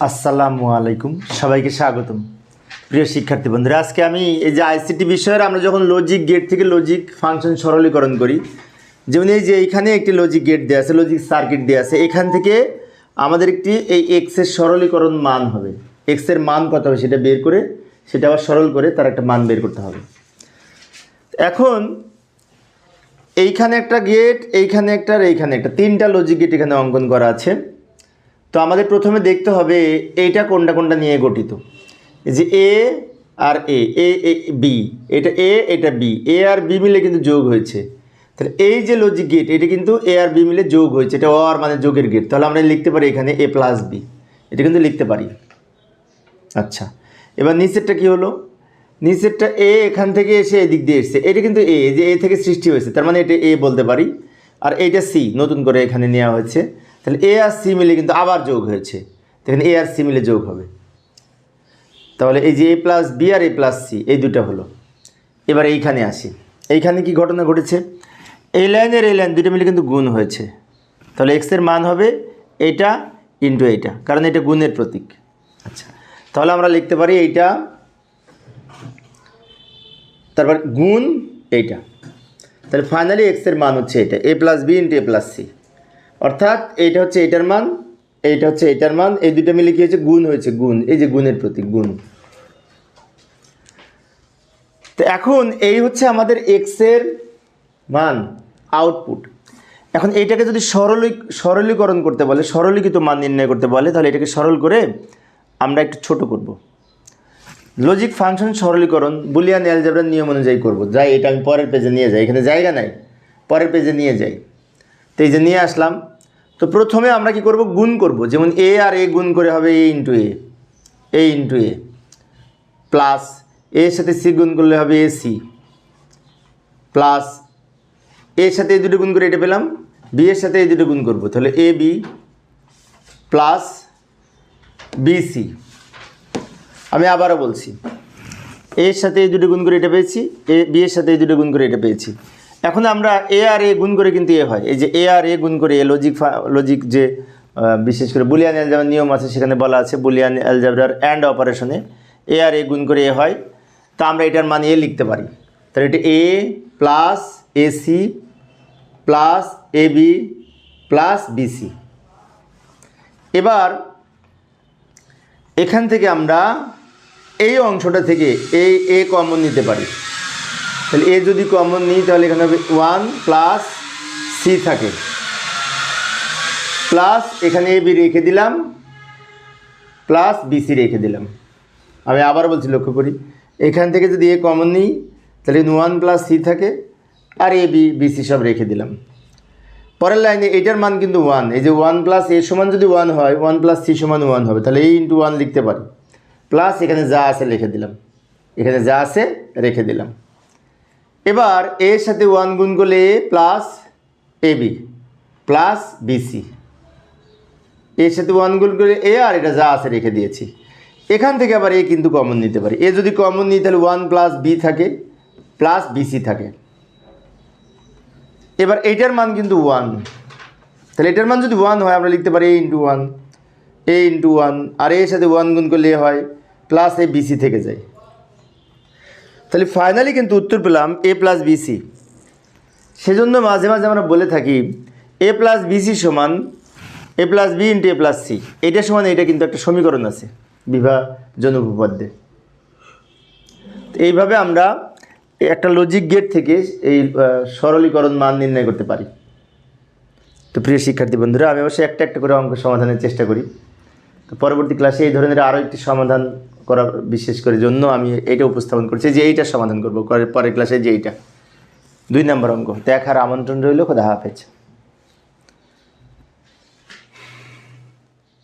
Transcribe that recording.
আসসালামু আলাইকুম। সবাইকে স্বাগতম। প্রিয় শিক্ষার্থী বন্ধুরা, আজকে আমি এই যে আইসিটি বিষয়ের আমরা যখন লজিক গেট থেকে লজিক ফাংশন সরলীকরণ করি, যেমন এই যে এইখানে একটি লজিক গেট দেওয়া আছে লজিক সার্কিট দেওয়া আছে, এখান থেকে আমাদের একটি এই এক্সের সরলীকরণ মান হবে। এক্সের মান কত হবে সেটা বের করে, সেটা আবার সরল করে তার একটা মান বের করতে হবে। এখন এইখানে একটা গেট এইখানে একটা আর এইখানে একটা, তিনটা লজিক গেট এখানে অঙ্কন করা আছে। তো আমাদের প্রথমে দেখতে হবে এইটা কোনটা কোনটা নিয়ে গঠিত। যে এ আর এ এ বি এটা এ এটা বি এ আর বি মিলে কিন্তু যোগ হয়েছে। তাহলে এই যে লজিক গেট এটা কিন্তু এ আর বি মিলে যোগ হয়েছে, এটা আর মানে যোগের গেট তাহলে আমরা লিখতে পারি এখানে এ প্লাস বি এটা কিন্তু লিখতে পারি। আচ্ছা এবার নিচেরটা কি হলো? নিচেরটা এ এখান থেকে এসে এদিক দিয়ে এসছে, এটা কিন্তু এ যে এ থেকে সৃষ্টি হয়েছে, তার মানে এটা এ বলতে পারি। আর এইটা সি নতুন করে এখানে নেওয়া হয়েছে। তাহলে এ আর সি মিলে কিন্তু আবার যোগ হয়েছে। তো এখানে এ আর সি মিলে যোগ হবে। তাহলে এই যে এ প্লাস বি আর এ প্লাস সি এই দুটো হলো। এবার এইখানে আসি। এইখানে কি ঘটনা ঘটেছে? এই লাইনের এই লাইন দুটো মিলে কিন্তু গুণ হয়েছে। তাহলে এক্সের মান হবে এইটা ইন্টু এইটা, কারণ এটা গুণের প্রতীক। আচ্ছা তাহলে আমরা লিখতে পারি এইটা, তারপর গুণ এইটা। তাহলে ফাইনালি এক্সের মান হচ্ছে এটা A plus B into A plus C অর্থাৎ এইটা হচ্ছে এইটার মান, এইটা হচ্ছে এইটার মান, এই দুটো মিলে কি হয়েছে? গুণ হয়েছে, গুণ, এই যে গুণের প্রতীক, গুণ। তো এখন এই হচ্ছে আমাদের এক্সের মান আউটপুট এখন এইটাকে যদি সরলী, সরলীকরণ করতে বলে, সরলীকৃত মান নির্ণয় করতে বলে, তাহলে এটাকে সরল করে আমরা একটু ছোট করব। লজিক ফাংশন সরলীকরণ বুলিয়ান অ্যালজেব্রার নিয়ম অনুযায়ী করব। যাই, এটা আমি পরের পেজে নিয়ে যাই, এখানে জায়গা নাই, পরের পেজে নিয়ে যাই। তো এই যে নিয়ে আসলাম তো প্রথমে আমরা কি করব? গুণ করব। যেমন এ আর এ গুণ করে হবে A into A A into A plus এর সাথে সি গুণ করলে হবে এ সি প্লাস এর সাথে এই দুটো গুণ করে এটা পেলাম বি এর সাথে এই দুটো গুণ করব। তাহলে এ বি প্লাস বিসি আমি আবারও বলছি এর সাথে এই দুটো গুণ করে এটা পেয়েছি এ বি এর সাথে এই দুটো গুণ করে এটা পেয়েছি। এখন আমরা এ আর এ গুণ করে কিন্তু এ হয়। এই যে এ আর এ গুণ করে এ লজিক লজিক যে বিশেষ করে বুলিয়ান অ্যালজাবের নিয়ম আছে, সেখানে বলা আছে বুলিয়ান অ্যালজাবরার অ্যান্ড অপারেশনে এ আর এ গুণ করে এ হয়। তা আমরা এটার মান এ লিখতে পারি। তাহলে এটা A plus AC plus A B plus BC এবার এখান থেকে আমরা এই অংশটা থেকে এই এ কমন নিতে পারি। তাহলে এ যদি কমন নিই, তাহলে এখানে হবে ওয়ান প্লাস সি থাকে। প্লাস এখানে এ বি রেখে দিলাম প্লাস বিসি রেখে দিলাম। আমি আবার বলছি, লক্ষ্য করি। এখান থেকে যদি এ কমন নিই, তাহলে ওয়ান প্লাস সি থাকে, আর এ বি বিসি সব রেখে দিলাম। পরের লাইনে এটার মান কিন্তু ওয়ান এই যে ওয়ান প্লাস এ সমান যদি ওয়ান হয় ওয়ান প্লাস সি সমান ওয়ান হবে। তাহলে এই ইন্টু ওয়ান লিখতে পারি। প্লাস এখানে যা আছে লিখে দিলাম। এখানে যা আছে রেখে দিলাম। এবার এর সাথে ওয়ান গুণ করলে A plus A B, plus BC এর সাথে ওয়ান গুণ করে এ আর এটা যা আছে রেখে দিয়েছি। এখান থেকে আবার এ কিন্তু কমন নিতে পারি। এ যদি কমন নিই, তাহলে ওয়ান প্লাস বি থাকে, প্লাস বিসি থাকে। এবার এইটার মান কিন্তু ওয়ান। তাহলে এটার মান যদি ওয়ান হয়, আমরা লিখতে পারি A into one, A into one, আর এর সাথে ওয়ান গুণ করলে এ হয়, প্লাস এ বিসি থেকে যায়। তাহলে ফাইনালি কিন্তু উত্তর পেলাম এ প্লাস বিসি সেজন্য মাঝে মাঝে আমরা বলে থাকি এ প্লাস বিসি সমান A plus B into A plus C এটা সমান এটা কিন্তু একটা সমীকরণ আছে বিভাজন উপপাদ্যে এইভাবে আমরা একটা লজিক গেট থেকে এই সরলীকরণ মান নির্ণয় করতে পারি। তো প্রিয় শিক্ষার্থী বন্ধুরা, আমি অবশ্যই একটা একটা করে অঙ্ক সমাধানের চেষ্টা করি। তো পরবর্তী ক্লাসে এই ধরনের আরও একটি সমাধান করার বিশেষ করে জন্য আমি এটা উপস্থাপন করছি যে এইটা সমাধান করব। পরের ক্লাসে যে এইটা। দুই নম্বর অঙ্ক দেখার আমন্ত্রণ রইল, খোদা হাফেজ।